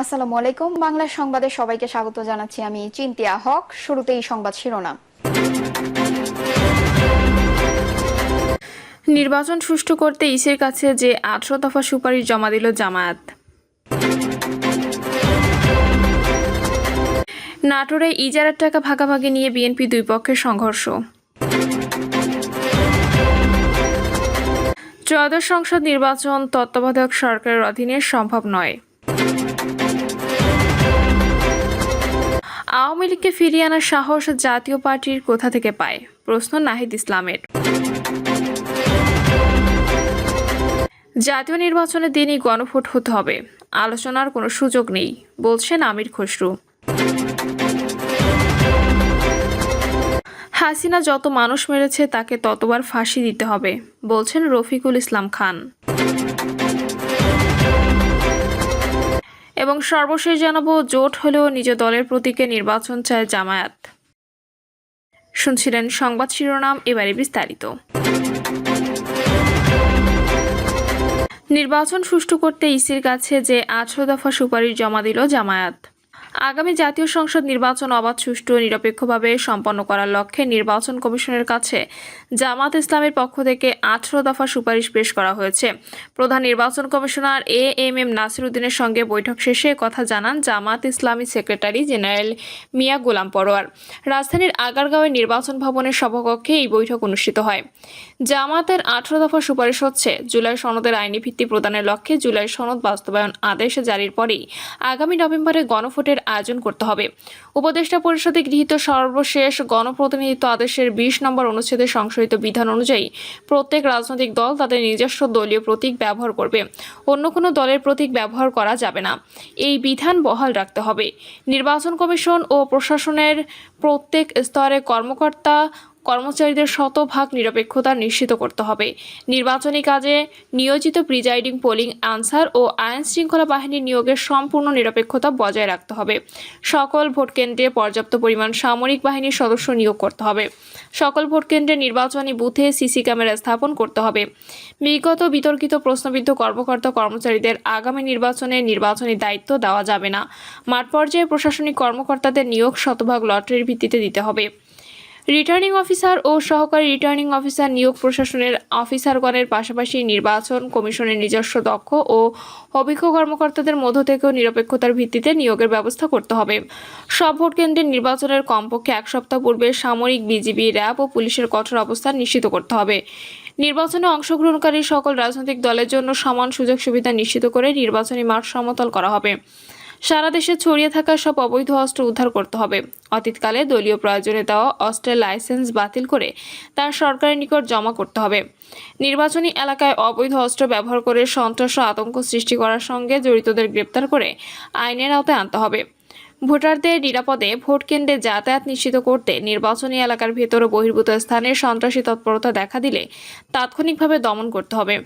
আসসালামু আলাইকুম। বাংলা সংবাদে সবাইকে স্বাগত জানাচ্ছি আমি চিন্তিয়া হক। শুরুতেই সংবাদ শিরোনাম। নির্বাচন সুষ্ঠু করতে ইসির কাছে যে আঠারো দফা সুপারিশ জমা দিল জামায়াত। নাটোরে ইজারার টাকা ভাগাভাগি নিয়ে বিএনপি দুই পক্ষের সংঘর্ষ। ত্রয়োদশ সংসদ নির্বাচন তত্ত্বাবধায়ক সরকারের অধীনে সম্ভব নয়। আওয়ামী লীগকে ফিরিয়ে আনার সাহস জাতীয় পার্টির কোথা থেকে পায়? প্রশ্ন নাহিদ ইসলামের। জাতীয় নির্বাচনের দিনই গণভোট হতে হবে। আলোচনার কোনো সুযোগ নেই, বলছেন আমির খসরু। হাসিনা যত মানুষ মেরেছে তাকে ততবার ফাঁসি দিতে হবে, বলছেন রফিকুল ইসলাম খান। এবং সর্বশেষ জানাব, জোট হলেও নিজ দলের প্রতীকে নির্বাচন চায় জামায়াত। শুনছিলেন সংবাদ শিরোনাম, এবারে বিস্তারিত। নির্বাচন সুষ্ঠু করতে ইসির কাছে যে আঠারো দফা সুপারিশ জমা দিল জামায়াত। আগামী জাতীয় সংসদ নির্বাচন অবাধ, সুষ্ঠু ও নিরপেক্ষভাবে সম্পন্ন করার লক্ষ্যে নির্বাচন কমিশনের কাছে জামাত ইসলামের পক্ষ থেকে আঠারো দফা সুপারিশ পেশ করা হয়েছে। প্রধান নির্বাচন commissioner A M M Nasir উদ্দিনের সঙ্গে বৈঠক শেষে কথা জানান জামাত ইসলামী সেক্রেটারি জেনারেল মিয়া গোলাম পরোয়ার। রাজধানীর আগারগাঁওয়ের নির্বাচন ভবনের সভাকক্ষে এই বৈঠক অনুষ্ঠিত হয়। জামাতের আঠারো দফা সুপারিশ হচ্ছে, জুলাই সনদের আইনি ভিত্তি প্রদানের লক্ষ্যে জুলাই সনদ বাস্তবায়ন আদেশ জারির পরেই আগামী নভেম্বরে গণভোটের আয়োজন করতে হবে। উপদেষ্টা পরিষদে গৃহীত সর্বশেষ গণপ্রতিনিধিত্ব আদেশের বিশ নম্বর অনুচ্ছেদে সংশোধিত বিধান অনুযায়ী প্রত্যেক রাজনৈতিক দল তাদের নিজস্ব দলীয় প্রতীক ব্যবহার করবে। অন্য কোনো দলের প্রতীক ব্যবহার করা যাবে না। এই বিধান বহাল রাখতে হবে। নির্বাচন কমিশন ও প্রশাসনের প্রত্যেক স্তরে কর্মকর্তা কর্মচারীদের শতভাগ নিরপেক্ষতা নিশ্চিত করতে হবে। নির্বাচনী কাজে নিয়োজিত প্রিজাইডিং, পোলিং, আনসার ও আইন শৃঙ্খলা বাহিনীর নিয়োগের সম্পূর্ণ নিরপেক্ষতা বজায় রাখতে হবে। সকল ভোটকেন্দ্রে পর্যাপ্ত পরিমাণ সামরিক বাহিনীর সদস্য নিয়োগ করতে হবে। সকল ভোটকেন্দ্রে নির্বাচনী বুথে সিসি ক্যামেরা স্থাপন করতে হবে। বিগত বিতর্কিত প্রশ্নবিদ্ধ কর্মকর্তা কর্মচারীদের আগামী নির্বাচনে নির্বাচনী দায়িত্ব দেওয়া যাবে না। মাঠ পর্যায়ে প্রশাসনিক কর্মকর্তাদের নিয়োগ শতভাগ লটারির ভিত্তিতে দিতে হবে। রিটার্নিং অফিসার ও সহকারী রিটার্নিং অফিসার নিয়োগ প্রশাসনের অফিসারগণের পাশাপাশি নির্বাচন কমিশনের নিজস্ব দক্ষ ও অভিজ্ঞ কর্মকর্তাদের মধ্য থেকেও নিরপেক্ষতার ভিত্তিতে নিয়োগের ব্যবস্থা করতে হবে। সব ভোট কেন্দ্রের নির্বাচনের কমপক্ষে এক সপ্তাহ পূর্বে সামরিক বিজিবি, র্যাব ও পুলিশের কঠোর অবস্থান নিশ্চিত করতে হবে। নির্বাচনে অংশগ্রহণকারী সকল রাজনৈতিক দলের জন্য সমান সুযোগ সুবিধা নিশ্চিত করে নির্বাচনী মাঠ সমতল করা হবে। সারা দেশে ছড়িয়ে থাকা সব অবৈধ অস্ত্র উদ্ধার করতে হবে। অতীতকালে দলীয় প্রয়োজনে দেওয়া অস্ত্রের লাইসেন্স বাতিল করে তার সরকারের নিকট জমা করতে হবে। নির্বাচনী এলাকায় অবৈধ অস্ত্র ব্যবহার করে সন্ত্রাস ও আতঙ্ক সৃষ্টি করার সঙ্গে জড়িতদের গ্রেপ্তার করে আইনের আওতায় আনতে হবে। ভোটারদের নিরাপদে ভোট কেন্দ্রে যাতায়াত নিশ্চিত করতে নির্বাচনী এলাকার ভেতর ও বহির্ভূত স্থানে সন্ত্রাসী তৎপরতা দেখা দিলে তাৎক্ষণিকভাবে দমন করতে হবে।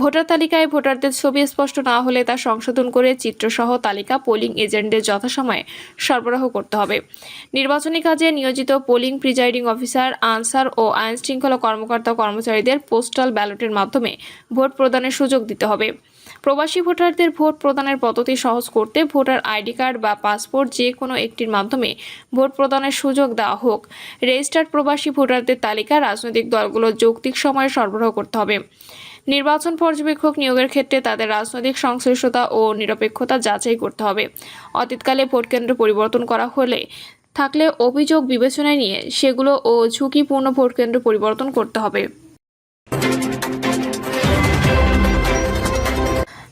ভোটার তালিকায় ভোটারদের ছবি স্পষ্ট না হলে তা সংশোধন করে চিত্রসহ তালিকা পোলিং এজেন্টদের যথাসময়ে সরবরাহ করতে হবে। নির্বাচনী কাজে নিয়োজিত পোলিং প্রিজাইডিং অফিসার, আনসার ও আইন শৃঙ্খলা কর্মকর্তা কর্মচারীদের পোস্টাল ব্যালটের মাধ্যমে ভোট প্রদানের সুযোগ দিতে হবে। প্রবাসী ভোটারদের ভোট প্রদানের পদ্ধতি সহজ করতে ভোটার আইডি কার্ড বা পাসপোর্ট যে কোনো একটির মাধ্যমে ভোট প্রদানের সুযোগ দেওয়া হোক। রেজিস্টার্ড প্রবাসী ভোটারদের তালিকা রাজনৈতিক দলগুলো যৌক্তিক সময়ে সরবরাহ করতে হবে। নির্বাচন পর্যবেক্ষক নিয়োগের ক্ষেত্রে তাদের রাজনৈতিক সংশ্লিষ্টতা ও নিরপেক্ষতা যাচাই করতে হবে। অতীতকালে ভোটকেন্দ্র পরিবর্তন করা হলে থাকলে অভিযোগ বিবেচনায় নিয়ে সেগুলো ও ঝুঁকিপূর্ণ ভোটকেন্দ্র পরিবর্তন করতে হবে।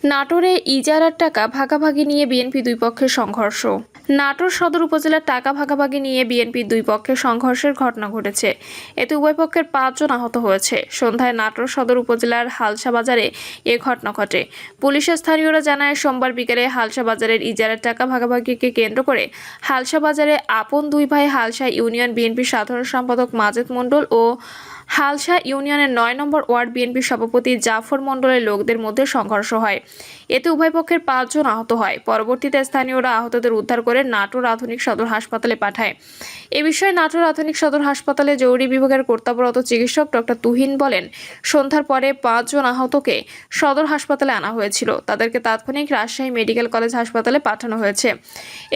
নাটোরে ইজারার টাকা ভাগাভাগি নিয়ে বিএনপি দুই পক্ষের সংঘর্ষ। নাটোর সদর উপজেলার টাকা ভাগাভাগি নিয়ে বিএনপি দুই পক্ষের সংঘর্ষের ঘটনা ঘটেছে। এতে উভয় পক্ষের পাঁচজন আহত হয়েছে। সন্ধ্যায় নাটোর সদর উপজেলার হালসা বাজারে এ ঘটনা ঘটে। পুলিশের স্থানীয়রা জানায়, সোমবার বিকেলে হালসা বাজারের ইজারার টাকা ভাগাভাগিকে কেন্দ্র করে হালসা বাজারে আপন দুই ভাই হালসা ইউনিয়ন বিএনপির সাধারণ সম্পাদক মাজেদ মণ্ডল ও হালসা ইউনিয়নের নয় নম্বর ওয়ার্ড বিএনপির সভাপতি জাফর মণ্ডলের লোকদের মধ্যে সংঘর্ষ হয়। এতে উভয় পক্ষের পাঁচজন আহত হয়। পরবর্তীতে স্থানীয়রা আহতদের উদ্ধার করে নাটোর আধুনিক সদর হাসপাতালে পাঠায়। এ বিষয়ে নাটোর আধুনিক সদর হাসপাতালে জরুরি বিভাগের কর্তব্যরত চিকিৎসক ডক্টর তুহিন বলেন, সন্ধ্যার পরে পাঁচজন আহতকে সদর হাসপাতালে আনা হয়েছিল। তাদেরকে তাৎক্ষণিক রাজশাহী মেডিকেল কলেজ হাসপাতালে পাঠানো হয়েছে।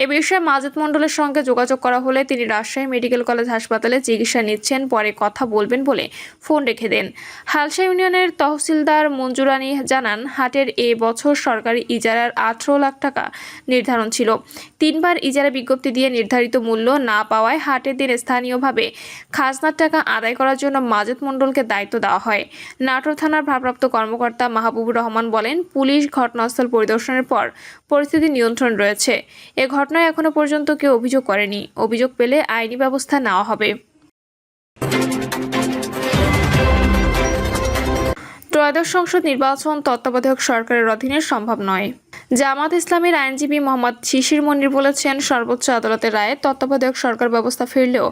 এ বিষয়ে মাজেদ মণ্ডলের সঙ্গে যোগাযোগ করা হলে তিনি রাজশাহী মেডিকেল কলেজ হাসপাতালে চিকিৎসা নিচ্ছেন, পরে কথা বলবেন বলে ফোন রেখে দেন। হালসা ইউনিয়নের তহসিলদার মঞ্জুরানি জানান, হাটের এ বছর সরকারি ইজারার আঠারো লাখ টাকা নির্ধারণ ছিল। তিনবার ইজারা বিজ্ঞপ্তি দিয়ে নির্ধারিত মূল্য না পাওয়ায় হাটের দিন স্থানীয়ভাবে খাজনার টাকা আদায় করার জন্য মাজেদ মণ্ডলকে দায়িত্ব দেওয়া হয়। নাটোর থানার ভারপ্রাপ্ত কর্মকর্তা মাহবুবুর রহমান বলেন, পুলিশ ঘটনাস্থল পরিদর্শনের পর পরিস্থিতি নিয়ন্ত্রণ রয়েছে। এ ঘটনায় এখনও পর্যন্ত কেউ অভিযোগ করেনি। অভিযোগ পেলে আইনি ব্যবস্থা নেওয়া হবে। ত্রয়োদশ সংসদ নির্বাচন তত্ত্বাবধায়ক সরকারের অধীনে সম্ভব নয়। জামাত ইসলামের আইনজীবী মোহাম্মদ শিশির মনির বলেছেন, সর্বোচ্চ আদালতের রায়ে তত্ত্বাবধায়ক সরকার ব্যবস্থা ফিরলেও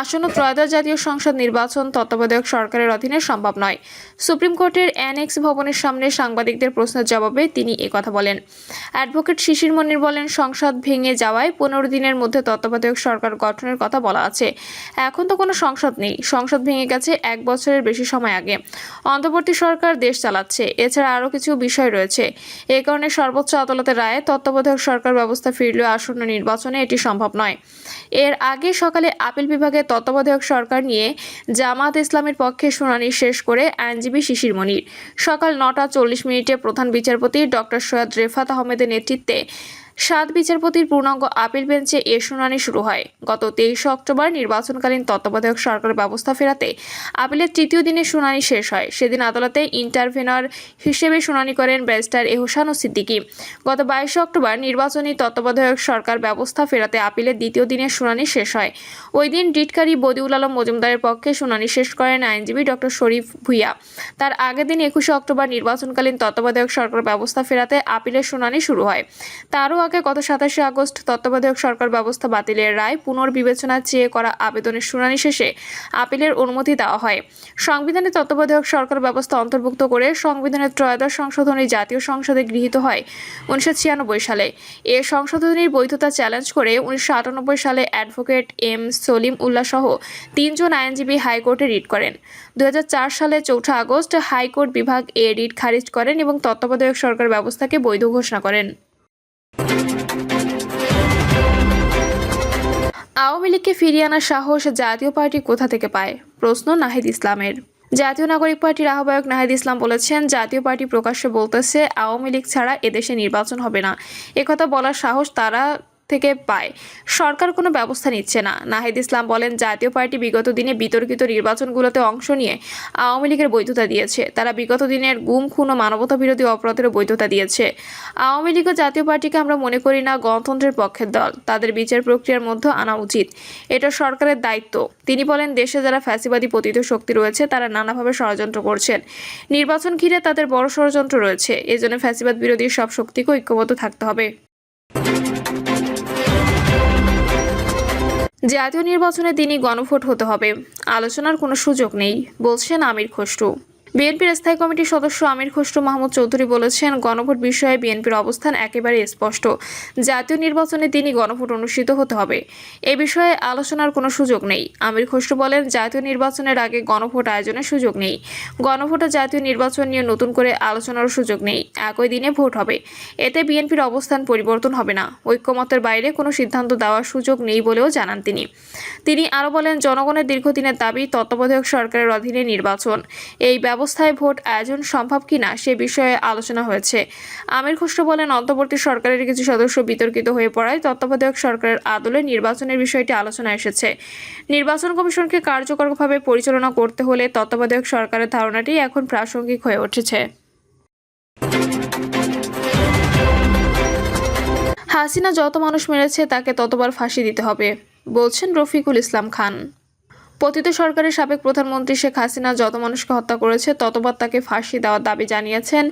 আসন্ন ত্রয়োদশ জাতীয় সংসদ নির্বাচন তত্ত্বাবধায়ক সরকারের অধীনে সম্ভব নয়। সুপ্রিম কোর্টের অ্যানেক্স ভবনের সামনে সাংবাদিকদের প্রশ্নের জবাবে তিনি একথা বলেন। অ্যাডভোকেট শিশির মনির বলেন, সংসদ ভেঙে যাওয়ায় পনেরো দিনের মধ্যে তত্ত্বাবধায়ক সরকার গঠনের কথা বলা আছে। এখন তো কোনো সংসদ নেই। সংসদ ভেঙে গেছে এক বছরের বেশি সময় আগে। অন্তর্বর্তী সরকার দেশ চালাচ্ছে। এছাড়া আরও কিছু বিষয় রয়েছে। এ কারণে সর্বোচ্চ আদালতের রায়ে তত্ত্বাবধায়ক সরকার ব্যবস্থা ফিরলেও আসন্ন নির্বাচনে এটি সম্ভব নয়। এর আগে সকালে আপিল বিভাগে তত্ত্বাবধায়ক সরকার নিয়ে জামাত ইসলামের পক্ষে শুনানি শেষ করে আইনজীবী শিশির মনির। সকাল নটা চল্লিশ মিনিটে প্রধান বিচারপতি ডক্টর সৈয়দ রেফাত আহমেদের নেতৃত্বে সাত বিচারপতির পূর্ণাঙ্গ আপিল বেঞ্চে এ শুনানি শুরু হয়। গত তেইশে অক্টোবর নির্বাচনকালীন তত্ত্বাবধায়ক সরকার ব্যবস্থা ফেরাতে আপিলের তৃতীয় দিনে শুনানি শেষ হয়। সেদিন আদালতে ইন্টারভেনর হিসেবে শুনানি করেন ব্যারিস্টার এহসান ও সিদ্দিকী। গত বাইশে অক্টোবর নির্বাচনী তত্ত্বাবধায়ক সরকার ব্যবস্থা ফেরাতে আপিলের দ্বিতীয় দিনের শুনানি শেষ হয়। ওই দিন ডিটকারী বদিউল আলম মজুমদারের পক্ষে শুনানি শেষ করেন আইনজীবী ডক্টর শরীফ ভুইয়া। তার আগের দিন একুশে অক্টোবর নির্বাচনকালীন তত্ত্বাবধায়ক সরকার ব্যবস্থা ফেরাতে আপিলের শুনানি শুরু হয়। তারও আগে গত সাতাশে আগস্ট তত্ত্বাবধায়ক সরকার ব্যবস্থা বাতিলের রায় পুনর্বিবেচনা চেয়ে করা আবেদনের শুনানি শেষে আপিলের অনুমতি দেওয়া হয়। সংবিধানে তত্ত্বাবধায়ক সরকার ব্যবস্থা অন্তর্ভুক্ত করে সংবিধানের ত্রয়োদশ সংশোধনী জাতীয় সংসদে গৃহীত হয় উনিশশো ছিয়ানব্বই সালে। এ সংশোধনীর বৈধতা চ্যালেঞ্জ করে উনিশশো আটানব্বই সালে অ্যাডভোকেট এম সলিম উল্লাহ সহ তিনজন আইনজীবী হাইকোর্টে রিট করেন। দুই হাজার চার সালে চৌঠা আগস্ট হাইকোর্ট বিভাগ এ রিট খারিজ করেন এবং তত্ত্বাবধায়ক সরকার ব্যবস্থাকে বৈধ ঘোষণা করেন। আওয়ামী লীগকে ফিরিয়ে আনার সাহস জাতীয় পার্টি কোথা থেকে পায়? প্রশ্ন নাহিদ ইসলামের। জাতীয় নাগরিক পার্টির আহ্বায়ক নাহিদ ইসলাম বলেছেন, জাতীয় পার্টি প্রকাশ্যে বলতেছে, আওয়ামী লীগ ছাড়া এদেশে নির্বাচন হবে না। একথা বলার সাহস তারা থেকে পায়। সরকার কোনো ব্যবস্থা নিচ্ছে না। নাহিদ ইসলাম বলেন, জাতীয় পার্টি বিগত দিনে বিতর্কিত নির্বাচনগুলোতে অংশ নিয়ে আওয়ামী লীগের বৈধতা দিয়েছে। তারা বিগত দিনের গুম, খুন ও মানবতা বিরোধী অপরাধেরও বৈধতা দিয়েছে। আওয়ামী লীগ ও জাতীয় পার্টিকে আমরা মনে করি না গণতন্ত্রের পক্ষের দল। তাদের বিচার প্রক্রিয়ার মধ্যে আনা উচিত। এটা সরকারের দায়িত্ব। তিনি বলেন, দেশে যারা ফ্যাসিবাদী পতিত শক্তি রয়েছে, তারা নানাভাবে ষড়যন্ত্র করছেন। নির্বাচন ঘিরে তাদের বড় ষড়যন্ত্র রয়েছে। এজন্য ফ্যাসিবাদ বিরোধী সব শক্তিকে ঐক্যবদ্ধ থাকতে হবে। জাতীয় নির্বাচনে তিনি গণভোট হতে হবে। আলোচনার কোনো সুযোগ নেই বলছেন আমির খসরু। বিএনপির স্থায়ী কমিটির সদস্য আমির খসরু মাহমুদ চৌধুরী বলেছেন, গণভোট বিষয়ে বিএনপির অবস্থান একেবারে স্পষ্ট। জাতীয় নির্বাচনে তিনি গণভোট অনুষ্ঠিত হতে হবে। এ বিষয়ে আলোচনার কোনো সুযোগ নেই। আমির খসরু বলেন, জাতীয় নির্বাচনের আগে গণভোট আয়োজনের সুযোগ নেই। গণভোটে জাতীয় নির্বাচন নিয়ে নতুন করে আলোচনার সুযোগ নেই। একই দিনে ভোট হবে। এতে বিএনপির অবস্থান পরিবর্তন হবে না। ঐক্যমতের বাইরে কোনো সিদ্ধান্ত দেওয়ার সুযোগ নেই বলেও জানান তিনি। তিনি আরও বলেন, জনগণের দীর্ঘদিনের দাবি তত্ত্বাবধায়ক সরকারের অধীনে নির্বাচন। এই ব্যবস্থায় ভোট আয়োজন সম্ভব কিনা সে বিষয়ে আলোচনা হয়েছে। আমির খসরু বলেন, অন্তর্বর্তী সরকারের কিছু সদস্য বিতর্কিত হয়ে পড়ায় তত্ত্বাবধায়ক সরকারের আদলে নির্বাচনের বিষয়টি আলোচনা এসেছে। নির্বাচন কমিশনকে কার্যকরভাবে পরিচালনা করতে হলে তত্ত্বাবধায়ক সরকারের ধারণাটি এখন প্রাসঙ্গিক হয়ে উঠেছে। হাসিনা যত মানুষ মেরেছে তাকে ততবার ফাঁসি দিতে হবে, বলছেন রফিকুল ইসলাম খান। পতিত সরকারের সাবেক প্রধানমন্ত্রী শেখ হাসিনা যত মানুষকে হত্যা করেছে, ততবার তাকে ফাঁসি দেওয়ার দাবি জানিয়েছেন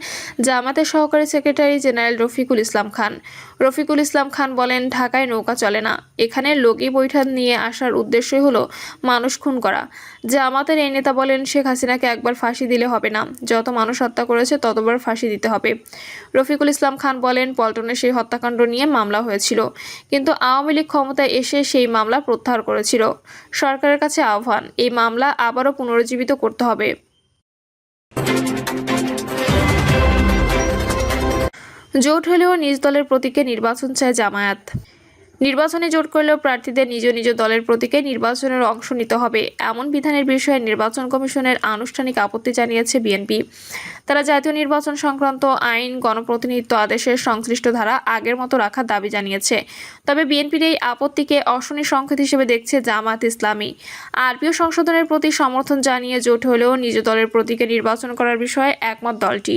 জামাতের সহকারী সেক্রেটারি জেনারেল রফিকুল ইসলাম খান। রফিকুল ইসলাম খান বলেন, ঢাকায় নৌকা চলে না। এখানে লগি বৈঠক নিয়ে আসার উদ্দেশ্যই হলো মানুষ খুন করা। জামাতের এই নেতা বলেন, শেখ হাসিনাকে একবার ফাঁসি দিলে হবে না। যত মানুষ হত্যা করেছে, ততবার ফাঁসি দিতে হবে। রফিকুল ইসলাম খান বলেন, পল্টনে সেই হত্যাকাণ্ড নিয়ে মামলা হয়েছিল। কিন্তু আওয়ামী লীগ ক্ষমতায় এসে সেই মামলা প্রত্যাহার করেছিল। সরকারের কাছে আহ্বান, এই মামলা আবারও পুনরুজ্জীবিত করতে হবে। জোট হলেও নিজ দলের প্রতীকে নির্বাচন চায় জামায়াত। নির্বাচনে জোট করলেও প্রার্থীদের নিজ নিজ দলের প্রতীকে নির্বাচনের অংশ নিতে হবে, এমন বিধানের বিষয়ে নির্বাচন কমিশনের আনুষ্ঠানিক আপত্তি জানিয়েছে বিএনপি। তারা জাতীয় নির্বাচন সংক্রান্ত আইন, গণপ্রতিনিধিত্ব আদেশের সংশ্লিষ্ট ধারা আগের মতো রাখার দাবি জানিয়েছে। তবে বিএনপির এই আপত্তিকে অশনি সংকেত হিসেবে দেখছে জামাত ইসলামী। আরপিও সংশোধনের প্রতি সমর্থন জানিয়ে জোট হলেও নিজ দলের প্রতীকে নির্বাচন করার বিষয়ে একমত দলটি।